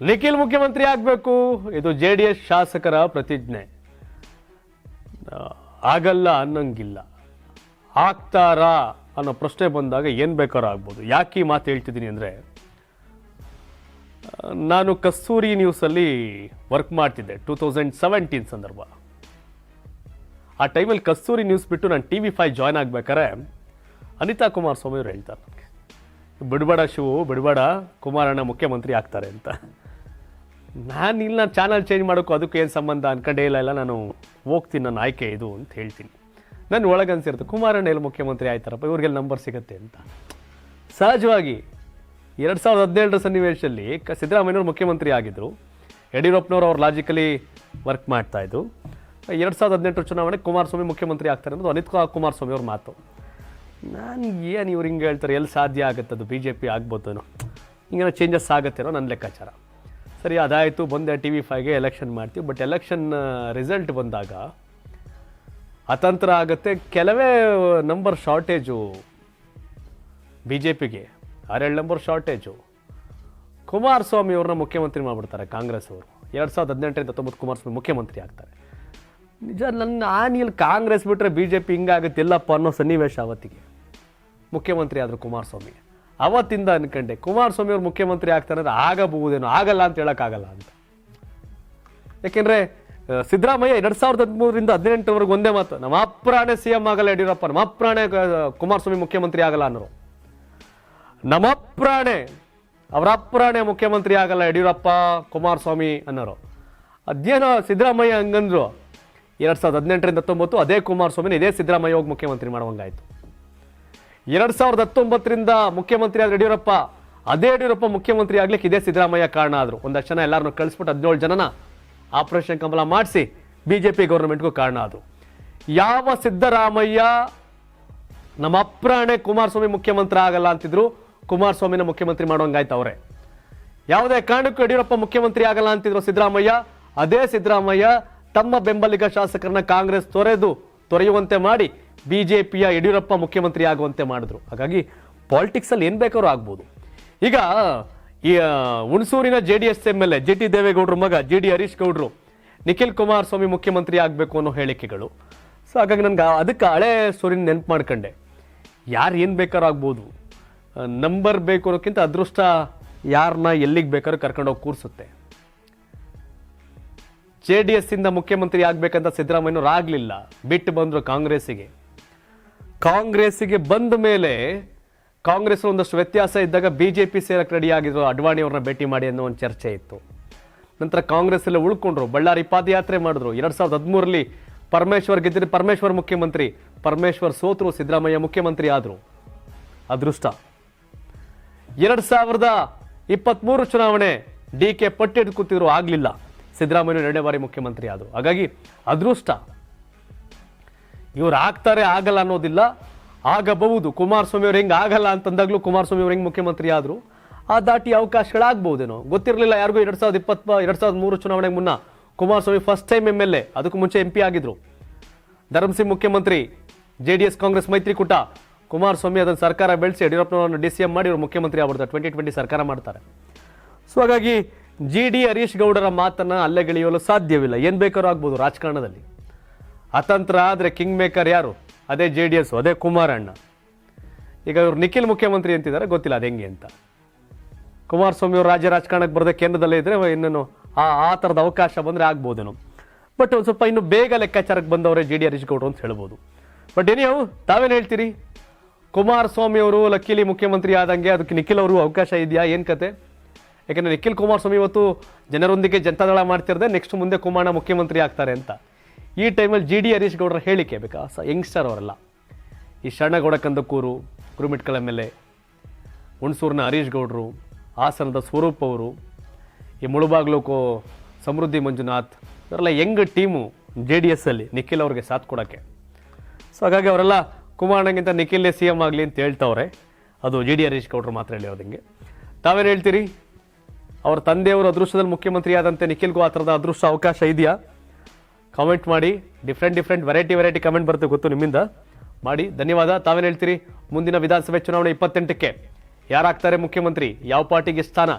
ನಿಖಿಲ್ ಮುಖ್ಯಮಂತ್ರಿ ಆಗಬೇಕು. ಇದು ಜೆ ಡಿ ಎಸ್ ಶಾಸಕರ ಪ್ರತಿಜ್ಞೆ. ಆಗಲ್ಲ ಅನ್ನಂಗಿಲ್ಲ. ಆಗ್ತಾರಾ ಅನ್ನೋ ಪ್ರಶ್ನೆ ಬಂದಾಗ ಏನು ಬೇಕಾದ್ರೂ ಆಗ್ಬೋದು. ಯಾಕೆ ಈ ಮಾತು ಹೇಳ್ತಿದ್ದೀನಿ ಅಂದರೆ ನಾನು ಕಸ್ತೂರಿ ನ್ಯೂಸಲ್ಲಿ ವರ್ಕ್ ಮಾಡ್ತಿದ್ದೆ ಟೂ ತೌಸಂಡ್ ಸೆವೆಂಟೀನ್ ಸಂದರ್ಭ. ಆ ಟೈಮಲ್ಲಿ ಕಸ್ತೂರಿ ನ್ಯೂಸ್ ಬಿಟ್ಟು ನಾನು ಟಿ ವಿ ಫೈವ್ ಜಾಯ್ನ್ ಆಗ್ಬೇಕಾರೆ ಅನಿತಾ ಕುಮಾರಸ್ವಾಮಿ ಅವರು ಹೇಳ್ತಾರೆ. ನನಗೆ ಬಿಡಬೇಡ ಶಿವು, ಬಿಡಬೇಡ ಕುಮಾರಣ್ಣ ಮುಖ್ಯಮಂತ್ರಿ ಆಗ್ತಾರೆ ಅಂತ. ನಾನು ಇಲ್ಲ ಚಾನಲ್ ಚೇಂಜ್ ಮಾಡೋಕ್ಕೂ ಅದಕ್ಕೂ ಏನು ಸಂಬಂಧ ಅನ್ಕೊಂಡೇ ಇಲ್ಲ. ಇಲ್ಲ ನಾನು ಹೋಗ್ತೀನಿ ನನ್ನ ಆಯ್ಕೆ ಇದು ಅಂತ ಹೇಳ್ತೀನಿ. ನನ್ನ ಒಳಗೆ ಅನ್ಸಿರುತ್ತೆ, ಕುಮಾರಣ್ಣ ಎಲ್ಲಿ ಮುಖ್ಯಮಂತ್ರಿ ಆಯ್ತಾರಪ್ಪ, ಇವ್ರಿಗೆಲ್ಲ ನಂಬರ್ ಸಿಗುತ್ತೆ ಅಂತ. ಸಹಜವಾಗಿ ಎರಡು ಸಾವಿರದ ಹದಿನೇಳರ ಸನ್ನಿವೇಶದಲ್ಲಿ ಕ ಸಿದ್ದರಾಮಯ್ಯವ್ರು ಮುಖ್ಯಮಂತ್ರಿ ಆಗಿದ್ದರು ಯಡಿಯೂರಪ್ಪನವರು ಅವ್ರು ಲಾಜಿಕಲಿ ವರ್ಕ್ ಮಾಡ್ತಾ ಇದ್ರು. ಎರಡು ಸಾವಿರದ ಹದಿನೆಂಟರ ಚುನಾವಣೆ ಕುಮಾರಸ್ವಾಮಿ ಮುಖ್ಯಮಂತ್ರಿ ಆಗ್ತಾರೆ ಅನ್ನೋದು ಅನಿತ್ ಕುಮಾರ್ ಕುಮಾರಸ್ವಾಮಿ ಅವ್ರ ಮಾತು. ನಾನು ಏನು ಇವ್ರು ಹಿಂಗೆ ಹೇಳ್ತಾರೆ ಎಲ್ಲಿ ಸಾಧ್ಯ ಆಗುತ್ತೆ ಅದು ಬಿ ಜೆ ಪಿ ಆಗ್ಬೋದೇನೋ ಹಿಂಗೇನೋ ಚೇಂಜಸ್ ಆಗುತ್ತೇನೋ ನನ್ನ ಲೆಕ್ಕಾಚಾರ. ಸರಿ, ಅದಾಯಿತು, ಬಂದೆ ಟಿ ವಿ ಫೈವ್ಗೆ ಎಲೆಕ್ಷನ್ ಮಾಡ್ತೀವಿ. ಬಟ್ ಎಲೆಕ್ಷನ್ ರಿಸಲ್ಟ್ ಬಂದಾಗ ಅತಂತ್ರ ಆಗುತ್ತೆ. ಕೆಲವೇ ನಂಬರ್ ಶಾರ್ಟೇಜು ಬಿ ಜೆ ಪಿಗೆ ಆರೇಳು ನಂಬರ್ ಶಾರ್ಟೇಜು ಕುಮಾರಸ್ವಾಮಿ ಅವ್ರನ್ನ ಮುಖ್ಯಮಂತ್ರಿ ಮಾಡಿಬಿಡ್ತಾರೆ, ಕಾಂಗ್ರೆಸ್ ಅವರು. ಎರಡು ಸಾವಿರದ ಹದಿನೆಂಟರಿಂದ ಹತ್ತೊಂಬತ್ತು ಕುಮಾರಸ್ವಾಮಿ ಮುಖ್ಯಮಂತ್ರಿ ಆಗ್ತಾರೆ. ನಿಜ, ನನ್ನ ನಾನು ಇಲ್ಲಿ ಕಾಂಗ್ರೆಸ್ ಬಿಟ್ಟರೆ ಬಿ ಜೆ ಪಿ ಹಿಂಗಾಗುತ್ತೆ, ಎಲ್ಲಪ್ಪ ಅನ್ನೋ ಸನ್ನಿವೇಶ ಅವತ್ತಿಗೆ. ಮುಖ್ಯಮಂತ್ರಿ ಆದರು ಕುಮಾರಸ್ವಾಮಿ ಅವತ್ತಿಂದ ಅನ್ಕಂಡೆ. ಕುಮಾರಸ್ವಾಮಿ ಅವರು ಮುಖ್ಯಮಂತ್ರಿ ಆಗ್ತಾರೆ ಅಂದ್ರೆ ಆಗಬಹುದೇನೋ, ಆಗಲ್ಲ ಅಂತ ಹೇಳೋಕ್ಕಾಗಲ್ಲ ಅಂತ. ಯಾಕೆಂದ್ರೆ ಸಿದ್ದರಾಮಯ್ಯ ಎರಡ್ ಸಾವಿರದ ಹದಿಮೂರರಿಂದ ಹದಿನೆಂಟರವರೆಗೆ ಒಂದೇ ಮಾತು, ನಮ್ಮ ಅಪ್ರಾಣೆ ಸಿ ಎಂ ಆಗಲ್ಲ ಯಡಿಯೂರಪ್ಪ, ನಮ್ಮ ಅಪ್ರಾಣೆ ಕುಮಾರಸ್ವಾಮಿ ಮುಖ್ಯಮಂತ್ರಿ ಆಗಲ್ಲ ಅನ್ನೋರು. ನಮ್ಮ ಅಪ್ರಾಣೆ ಅವರ ಅಪ್ರಾಣೆ ಮುಖ್ಯಮಂತ್ರಿ ಆಗಲ್ಲ ಯಡಿಯೂರಪ್ಪ, ಕುಮಾರಸ್ವಾಮಿ ಅನ್ನೋರು. ಅದೇನೋ ಸಿದ್ದರಾಮಯ್ಯ ಹಂಗಂದ್ರು. ಎರಡ್ ಸಾವಿರದ ಹದಿನೆಂಟರಿಂದ ಹತ್ತೊಂಬತ್ತು ಅದೇ ಕುಮಾರಸ್ವಾಮಿನ ಇದೇ ಸಿದ್ದರಾಮಯ್ಯ ಹೋಗಿ ಮುಖ್ಯಮಂತ್ರಿ ಮಾಡುವಂಗಾಯ್ತು. ಎರಡ್ ಸಾವಿರದ ಹತ್ತೊಂಬತ್ತರಿಂದ ಮುಖ್ಯಮಂತ್ರಿ ಆದ ಯಡಿಯೂರಪ್ಪ, ಅದೇ ಯಡಿಯೂರಪ್ಪ ಮುಖ್ಯಮಂತ್ರಿ ಆಗ್ಲಿಕ್ಕೆ ಇದೇ ಸಿದ್ದರಾಮಯ್ಯ ಕಾರಣ ಆದ್ರು. ಒಂದಷ್ಟು ಜನ ಎಲ್ಲರನ್ನು ಕಳಿಸ್ಬಿಟ್ಟು ಹದಿನೇಳು ಜನನ ಆಪರೇಷನ್ ಕಮಲ ಮಾಡಿಸಿ ಬಿಜೆಪಿ ಗೌರ್ಮೆಂಟ್ಗೂ ಕಾರಣ ಆದ್ರು. ಯಾವ ಸಿದ್ದರಾಮಯ್ಯ ನಮ್ಮ ಅಪ್ರಾಣೆ ಕುಮಾರಸ್ವಾಮಿ ಮುಖ್ಯಮಂತ್ರಿ ಆಗಲ್ಲ ಅಂತಿದ್ರು, ಕುಮಾರಸ್ವಾಮಿನ ಮುಖ್ಯಮಂತ್ರಿ ಮಾಡೋಂಗಾಯ್ತು ಅವರೇ. ಯಾವುದೇ ಕಾರಣಕ್ಕೂ ಯಡಿಯೂರಪ್ಪ ಮುಖ್ಯಮಂತ್ರಿ ಆಗಲ್ಲ ಅಂತಿದ್ರು ಸಿದ್ದರಾಮಯ್ಯ, ಅದೇ ಸಿದ್ದರಾಮಯ್ಯ ತಮ್ಮ ಬೆಂಬಲಿಗ ಶಾಸಕರನ್ನ ಕಾಂಗ್ರೆಸ್ ತೊರೆದು, ತೊರೆಯುವಂತೆ ಮಾಡಿ ಬಿಜೆಪಿಯ ಯಡಿಯೂರಪ್ಪ ಮುಖ್ಯಮಂತ್ರಿ ಆಗುವಂತೆ ಮಾಡಿದ್ರು. ಹಾಗಾಗಿ ಪಾಲಿಟಿಕ್ಸಲ್ಲಿ ಏನು ಬೇಕಾದ್ರೂ ಆಗ್ಬೋದು. ಈಗ ಈ ಹುಣಸೂರಿನ J D S M L A, G T ದೇವೇಗೌಡರು ಮಗ, ಜಿ ಡಿ ಹರೀಶ್ ಗೌಡರು, ನಿಖಿಲ್ ಕುಮಾರಸ್ವಾಮಿ ಮುಖ್ಯಮಂತ್ರಿ ಆಗಬೇಕು ಅನ್ನೋ ಹೇಳಿಕೆಗಳು. ಸೊ ಹಾಗಾಗಿ ನನಗೆ ಅದಕ್ಕೆ ಹಳೆ ಸೂರಿನ ನೆನಪು ಮಾಡ್ಕೊಂಡೆ. ಯಾರು ಏನು ಬೇಕಾದ್ರೂ ಆಗ್ಬೋದು. ನಂಬರ್ ಬೇಕು ಅನ್ನೋಕ್ಕಿಂತ ಅದೃಷ್ಟ ಯಾರನ್ನ ಎಲ್ಲಿಗೆ ಬೇಕಾದ್ರೂ ಕರ್ಕೊಂಡೋಗಿ ಕೂರಿಸುತ್ತೆ. ಜೆ ಡಿ ಎಸ್ ಇಂದ ಮುಖ್ಯಮಂತ್ರಿ ಆಗಬೇಕಂತ ಸಿದ್ದರಾಮಯ್ಯವ್ರು ಆಗಲಿಲ್ಲ. ಬಿಟ್ಟು ಬಂದರು ಕಾಂಗ್ರೆಸ್ಸಿಗೆ. ಕಾಂಗ್ರೆಸ್ಸಿಗೆ ಬಂದ ಮೇಲೆ ಕಾಂಗ್ರೆಸ್ ಒಂದಷ್ಟು ವ್ಯತ್ಯಾಸ ಇದ್ದಾಗ ಬಿಜೆಪಿ ಸೇರಕ್ಕೆ ರೆಡಿ ಆಗಿದ್ರು. ಅಡ್ವಾಣಿ ಅವ್ರನ್ನ ಭೇಟಿ ಮಾಡಿ ಅನ್ನೋ ಒಂದು ಚರ್ಚೆ ಇತ್ತು. ನಂತರ ಕಾಂಗ್ರೆಸ್ ಎಲ್ಲ ಉಳ್ಕೊಂಡ್ರು. ಬಳ್ಳಾರಿ ಪಾದಯಾತ್ರೆ ಮಾಡಿದ್ರು. ಎರಡ್ ಸಾವಿರದ ಹದಿಮೂರಲ್ಲಿ ಪರಮೇಶ್ವರ್ ಗೆದ್ದರೆ ಪರಮೇಶ್ವರ್ ಮುಖ್ಯಮಂತ್ರಿ, ಪರಮೇಶ್ವರ್ ಸೋತರು, ಸಿದ್ದರಾಮಯ್ಯ ಮುಖ್ಯಮಂತ್ರಿ ಆದರು. ಅದೃಷ್ಟ. ಎರಡು ಸಾವಿರದ ಇಪ್ಪತ್ಮೂರು ಚುನಾವಣೆ ಡಿ ಕೆ ಪಟ್ಟಿ ಕೂತಿದ್ರು. ಆಗಲಿಲ್ಲ. ಸಿದ್ದರಾಮಯ್ಯ ಎರಡನೇ ಬಾರಿ ಮುಖ್ಯಮಂತ್ರಿ ಆದರು. ಹಾಗಾಗಿ ಅದೃಷ್ಟ. ಇವ್ರು ಆಗ್ತಾರೆ, ಆಗಲ್ಲ ಅನ್ನೋದಿಲ್ಲ. ಆಗಬಹುದು. ಕುಮಾರಸ್ವಾಮಿ ಅವ್ರು ಹೆಂಗೆ ಆಗಲ್ಲ ಅಂತಂದಾಗಲೂ ಕುಮಾರಸ್ವಾಮಿ ಅವ್ರು ಹೆಂಗೆ ಮುಖ್ಯಮಂತ್ರಿ ಆದರೂ, ಆ ದಾಟಿ ಅವಕಾಶಗಳಾಗ್ಬೋದೇನೋ? ಗೊತ್ತಿರಲಿಲ್ಲ ಯಾರಿಗೂ ಎರಡು ಸಾವಿರದ ಇಪ್ಪತ್ತ ಎರಡು ಸಾವಿರದ ಮೂರು ಚುನಾವಣೆಗೆ ಮುನ್ನ Kumaraswamy first time M L A ಅದಕ್ಕೂ ಮುಂಚೆ ಎಂ ಪಿ ಆಗಿದ್ರು. ಧರ್ಮಸಿಂಗ್ ಮುಖ್ಯಮಂತ್ರಿ, ಜೆ ಡಿ ಎಸ್ ಕಾಂಗ್ರೆಸ್ ಮೈತ್ರಿಕೂಟ, ಕುಮಾರಸ್ವಾಮಿ ಅದನ್ನು ಸರ್ಕಾರ ಬೆಳೆಸಿ ಯಡಿಯೂರಪ್ಪನವರನ್ನು ಡಿ ಸಿ ಎಂ ಮಾಡಿ ಇವರು ಮುಖ್ಯಮಂತ್ರಿ ಆಗ್ಬಿಡ್ತಾರೆ. ಟ್ವೆಂಟಿ ಟ್ವೆಂಟಿ ಸರ್ಕಾರ ಮಾಡ್ತಾರೆ. ಸೊ ಹಾಗಾಗಿ ಜಿ ಡಿ ಹರೀಶ್ ಗೌಡರ ಮಾತನ್ನ ಅಲ್ಲೆಗೆಳೆಯಲು ಸಾಧ್ಯವಿಲ್ಲ. ಏನು ಬೇಕಾದ್ರೂ ಆಗ್ಬೋದು ರಾಜಕಾರಣದಲ್ಲಿ. ಅತಂತ್ರ ಆದರೆ ಕಿಂಗ್ ಮೇಕರ್ ಯಾರು? ಅದೇ ಜೆ ಡಿ ಎಸ್ ಅದೇ ಕುಮಾರಣ್ಣ. ಈಗ ಇವರು ನಿಖಿಲ್ ಮುಖ್ಯಮಂತ್ರಿ ಅಂತಿದ್ದಾರೆ, ಗೊತ್ತಿಲ್ಲ ಅದು ಹೆಂಗೆ ಅಂತ. ಕುಮಾರಸ್ವಾಮಿ ಅವರು ರಾಜ್ಯ ರಾಜಕಾರಣಕ್ಕೆ ಬರದೆ ಕೇಂದ್ರದಲ್ಲೇ ಇದ್ದರೆ ಇನ್ನೇನು ಆ ಆ ಥರದ ಅವಕಾಶ ಬಂದರೆ ಆಗ್ಬೋದೇನೋ. ಬಟ್ ಒಂದು ಸ್ವಲ್ಪ ಇನ್ನು ಬೇಗ ಲೆಕ್ಕಾಚಾರಕ್ಕೆ ಬಂದವರೇ ಜೆ ಡಿ ಹರೀಶ್ ಗೌಡ್ರು ಅಂತ ಹೇಳ್ಬೋದು. ಬಟ್ ಏನಿಯವು ತಾವೇನು ಹೇಳ್ತೀರಿ? ಕುಮಾರಸ್ವಾಮಿ ಅವರು ಲಕ್ಕಿಲಿ ಮುಖ್ಯಮಂತ್ರಿ ಆದಂಗೆ ಅದಕ್ಕೆ ನಿಖಿಲ್ ಅವರು ಅವಕಾಶ ಇದೆಯಾ? ಏನು ಕತೆ? ಯಾಕೆಂದರೆ ನಿಖಿಲ್ ಕುಮಾರಸ್ವಾಮಿ ಇವತ್ತು ಜನರೊಂದಿಗೆ ಜನತಾದಳ ಮಾಡ್ತಿರದೆ ನೆಕ್ಸ್ಟ್ ಮುಂದೆ ಕುಮಾರಣ್ಣ ಮುಖ್ಯಮಂತ್ರಿ ಆಗ್ತಾರೆ ಅಂತ. ಈ ಟೈಮಲ್ಲಿ ಜಿ ಡಿ ಹರೀಶ್ ಗೌಡರ ಹೇಳಿಕೆ ಬೇಕಾ? ಸ ಯಂಗ್ಸ್ಟರ್ ಅವರೆಲ್ಲ. ಈ ಶರಣಗೌಡ ಕಂದಕೂರು ಕುರುಮಿಟ್ಕಳ ಮೇಲೆ ಹುಣಸೂರಿನ ಹರೀಶ್ ಗೌಡರು, ಹಾಸನದ ಸ್ವರೂಪ್ ಅವರು, ಈ ಮುಳುಬಾಗ್ಲು ಕೋ ಸಮೃದ್ಧಿ ಮಂಜುನಾಥ್, ಇವರೆಲ್ಲ ಯಂಗ್ ಟೀಮು ಜೆ ಡಿ ಎಸ್ಸಲ್ಲಿ ನಿಖಿಲ್ ಅವ್ರಿಗೆ ಸಾಥ್ ಕೊಡೋಕ್ಕೆ. ಸೊ ಹಾಗಾಗಿ ಅವರೆಲ್ಲ ಕುಮಾರಣ್ಣಗಿಂತ ನಿಖಿಲ್ಲೇ ಸಿ ಎಂ ಆಗಲಿ ಅಂತ ಹೇಳ್ತವ್ರೆ. ಅದು ಜಿ ಡಿ ಹರೀಶ್ ಗೌಡರು ಮಾತ್ರ ಹೇಳಿರೋದಂಗೆ ತಾವೇನು ಹೇಳ್ತೀರಿ? ಅವ್ರ ತಂದೆಯವರು ಅದೃಷ್ಟದಲ್ಲಿ ಮುಖ್ಯಮಂತ್ರಿ ಆದಂತೆ ನಿಖಿಲ್ಗೂ ಆ ಥರದ ಅದೃಷ್ಟ ಅವಕಾಶ ಇದೆಯಾ? ಕಾಮೆಂಟ್ ಮಾಡಿ different different variety variety comment ಬರುತ್ತೆ ಗೊತ್ತು ನಿಮ್ಮಿಂದ. ಮಾಡಿ, ಧನ್ಯವಾದ. ತಾವೇನು ಹೇಳ್ತೀರಿ, ಮುಂದಿನ ವಿಧಾನಸಭೆ ಚುನಾವಣೆ ಇಪ್ಪತ್ತೆಂಟಕ್ಕೆ ಯಾರಾಗ್ತಾರೆ ಮುಖ್ಯಮಂತ್ರಿ? ಯಾವ ಪಾರ್ಟಿಗೆ ಸ್ಥಾನ?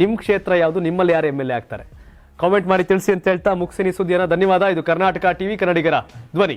ನಿಮ್ಮ ಕ್ಷೇತ್ರ ಯಾವುದು? ನಿಮ್ಮಲ್ಲಿ ಯಾರು ಎಂ ಎಲ್ ಎ ಆಗ್ತಾರೆ? ಕಾಮೆಂಟ್ ಮಾಡಿ, ತಿಳಿಸಿ ಅಂತ ಹೇಳ್ತಾ ಮುಗಿಸಿನಿ ಸುದ್ದಿಯನ್ನು. ಧನ್ಯವಾದ. ಇದು ಕರ್ನಾಟಕ ಟಿವಿ ಕನ್ನಡಿಗರ ಧ್ವನಿ.